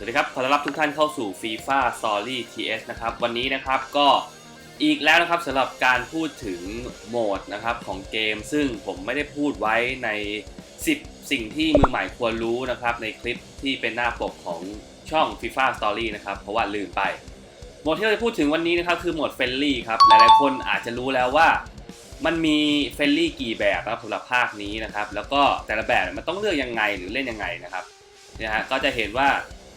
สวัสดีครับ ขอต้อนรับทุกท่านเข้าสู่ FIFA Story TS นะครับ วันนี้นะครับก็อีกแล้วนะครับสำหรับการพูดถึงโหมดนะครับของเกม ซึ่งผมไม่ได้พูดไว้ใน 10 สิ่งที่มือใหม่ควรรู้นะครับ ในคลิปที่เป็นหน้าปกของช่อง FIFA Story นะครับ เพราะว่าลืมไป โหมดที่เราจะพูดถึงวันนี้นะครับคือโหมดเฟลลี่ครับ หลายๆคนอาจจะรู้แล้วว่ามันมีเฟลลี่กี่แบบนะครับสำหรับภาคนี้นะครับ แล้วก็แต่ละแบบมันต้องเลือกยังไงหรือเล่นยังไงนะครับนี่ยฮะก็จะเห็นว่า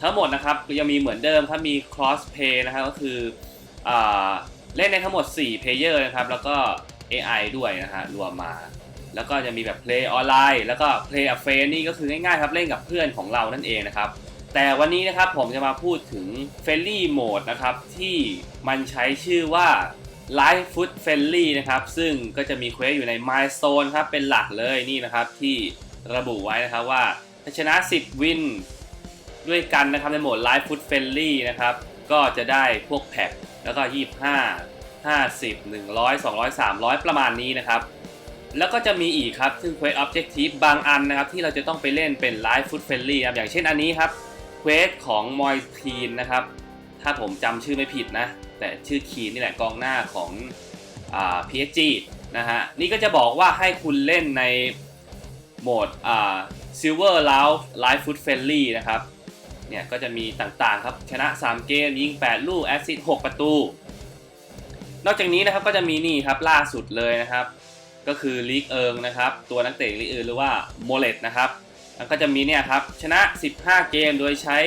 ทั้งหมดนะครับยังมีเหมือนเดิมครับมี cross play นะครับก็คืออเล่นในทั้งหมด 4 player นะครับแล้วก็ AI ด้วยนะฮะรวมมา แล้วก็จะมีแบบ play ออนไลน์แล้วก็ play a friend นี่ก็คือง่ายๆครับเล่นกับเพื่อนของเรานั่นเองนะครับ แต่วันนี้นะครับผมจะมาพูดถึง f r i e n d l y Mode นะครับที่มันใช้ชื่อว่า Live Food Friendly นะครับซึ่งก็จะมีเควสอยู่ใน Milestone ครับเป็นหลักเลยนี่นะครับที่ระบุไว้นะครับว่าถ้าชนะ 10 วิน ด้วยกันนะครับในโหมด Live Food Friendly นะครับ ก็จะได้พวกแพ็คแล้วก็ 25 50 100 200 300 ประมาณนี้นะครับ แล้วก็จะมีอีกครับ ซึ่ง Quest Objective บางอันนะครับ ที่เราจะต้องไปเล่นเป็น Live Food Friendly ครับ อย่างเช่นอันนี้ครับเควสของ m o i t e e n นะครับ ถ้าผมจำชื่อไม่ผิดนะ แต่ชื่อคีนนี่แหละกองหน้าของอ่า PSG นะฮะ นี่ก็จะบอกว่าให้คุณเล่นในโหมดอ่า Silver Round Live Food Friendly นะครับ เนี่ยก็จะมีต่างๆครับชนะ 3 เกมยิง 8 ลูกแอสซิสต์6ประตู นอกจากนี้นะครับก็จะมีนี่ครับล่าสุดเลยนะครับ ก็คือลีกเอิงนะครับ ตัวนักเตะลีกเอิงหรือว่าโมเลตนะครับแล้วก็จะมีเนี่ยครับชนะ 15 เกมโดยใช้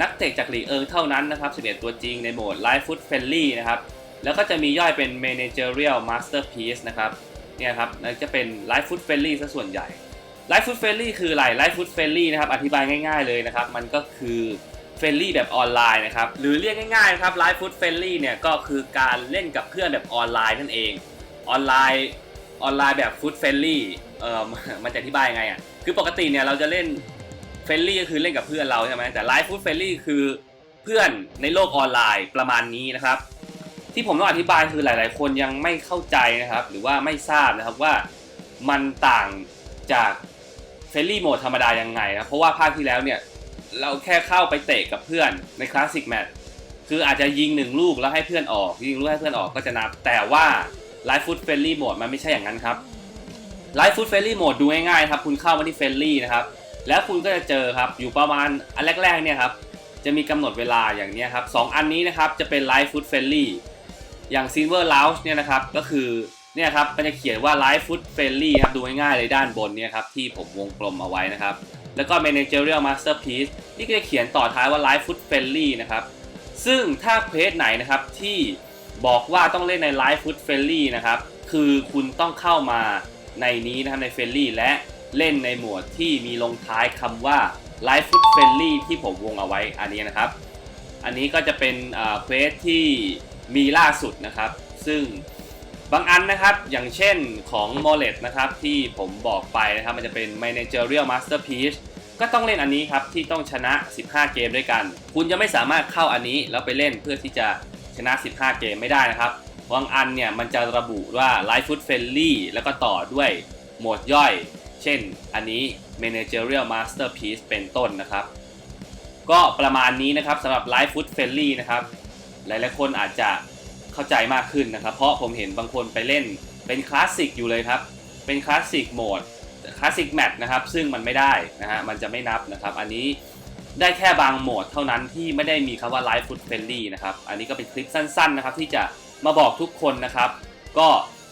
นักเตะจากลีกเอิงเท่านั้นนะครับ11 ตัวจริงในโหมด Live Foot Friendly นะครับแล้วก็จะมีย่อยเป็น Managerial Masterpiece นะครับเนี่ยครับจะเป็น Live Foot Friendly ซะส่วนใหญ่ Live Foot Friendly คืออะไร Live Foot Friendly นะครับอธิบายง่ายๆเลยนะครับ มันก็คือเฟรนลี่แบบออนไลน์นะครับ หรือเรียกง่ายๆนะครับ Live Foot Friendly เนี่ยก็คือการเล่นกับเพื่อนแบบออนไลน์นั่นเอง ออนไลน์ออนไลน์แบบฟุตเฟรนลี่เอ่อมันจะอธิบายยังไงอะคือปกติเนี่ยเราจะเล่นเฟรนลี่ก็คือเล่นกับเพื่อนเราใช่ไหมแต่ไลฟ์ฟุตเฟรนลี่คือเพื่อนในโลกออนไลน์ประมาณนี้นะครับ ที่ผมต้องอธิบายคือหลาย ๆ คนยังไม่เข้าใจนะครับ หรือว่าไม่ทราบนะครับว่ามันต่างจาก เฟรนลี่โหมดธรรมดายังไงนะเพราะว่าภาคที่แล้วเนี่ยเราแค่เข้าไปเตะกับเพื่อนในคลาสสิกแมตช์คืออาจจะยิงหนึ่งลูกแล้วให้เพื่อนออกยิงลูกให้เพื่อนออกก็จะนับ แต่ว่า Live Foot Friendly Mode มันไม่ใช่อย่างนั้นครับ Live Foot Friendly Mode ดูง่ายๆครับคุณเข้ามาที่ Friendly นะครับแล้วคุณก็จะเจอครับอยู่ประมาณอันแรกๆเนี่ยครับจะมีกำหนดเวลาอย่างนี้ครับสองอันนี้นะครับจะเป็น Live Foot Friendly อย่าง Silver Lounge เนี่ยนะครับก็คือ เนี่ยครับมันจะเขียนว่า Live Foot Friendly ครับดูง่ายๆเลยด้านบนเนี่ยครับที่ผมวงกลมเอาไว้นะครับ แล้วก็ Managerial Masterpiece ที่ก็จะเขียนต่อท้ายว่า Live Foot Friendly นะครับ ซึ่งถ้าเพจไหนนะครับที่บอกว่าต้องเล่นใน Live Foot Friendly นะครับ คือคุณต้องเข้ามาในนี้นะครับใน Friendly และเล่นในหมวดที่มีลงท้ายคำว่า Live Foot Friendly ที่ผมวงเอาไว้อันนี้นะครับ อันนี้ก็จะเป็นเควสที่มีล่าสุดนะครับ ซึ่ง บางอันนะครับ อย่างเช่นของ m o l e t นะครับที่ผมบอกไปนะครับ มันจะเป็น Managerial Masterpiece ก็ต้องเล่นอันนี้ครับ ที่ต้องชนะ 15 เกมด้วยกัน คุณจะไม่สามารถเข้าอันนี้ แล้วไปเล่นเพื่อที่จะชนะ 15 เกมไม่ได้นะครับบางอันเนี่ยมันจะระบุว่า Live Foot Friendly แล้วก็ต่อด้วยโหมดย่อย เช่นอันนี้ Managerial Masterpiece เป็นต้นนะครับ ก็ประมาณนี้นะครับสำหรับ Live Foot Friendly นะครับ หลายๆคนอาจจะ เข้าใจมากขึ้นนะครับ เพราะผมเห็นบางคนไปเล่นเป็นคลาสสิกอยู่เลยครับ เป็นคลาสสิกโหมดคลาสสิกแมทนะครับ ซึ่งมันไม่ได้นะฮะมันจะไม่นับนะครับ อันนี้ได้แค่บางโหมดเท่านั้นที่ไม่ได้มีคำว่า Live Foot Friendly นะครับ อันนี้ก็เป็นคลิปสั้นๆนะครับที่จะมาบอกทุกคนนะครับ ก็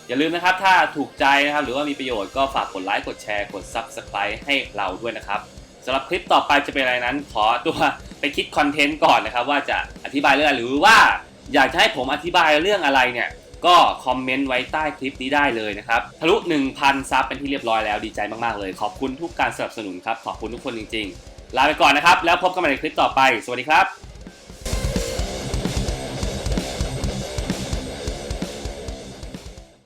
อย่าลืมนะครับ ถ้าถูกใจนะครับ หรือว่ามีประโยชน์ก็ฝากกดไลค์กดแชร์กด Subscribe ให้เราด้วยนะครับสำหรับคลิปต่อไปจะเป็นอะไรนั้น ขอตัวไปคิดคอนเทนต์ก่อนนะครับ ว่าจะอธิบายเรื่องอะไรหรือว่า อยากจะให้ผมอธิบายเรื่องอะไรเนี่ยก็คอมเมนต์ไว้ใต้คลิปนี้ได้เลยนะครับทะลุ 1,000 ซับเป็นที่เรียบร้อยแล้วดีใจมาก ๆ เลย ขอบคุณทุกการสนับสนุนครับ ขอบคุณทุกคนจริง ๆ ลาไปก่อนนะครับ แล้วพบกันใหม่ในคลิปต่อไป สวัสดีครับ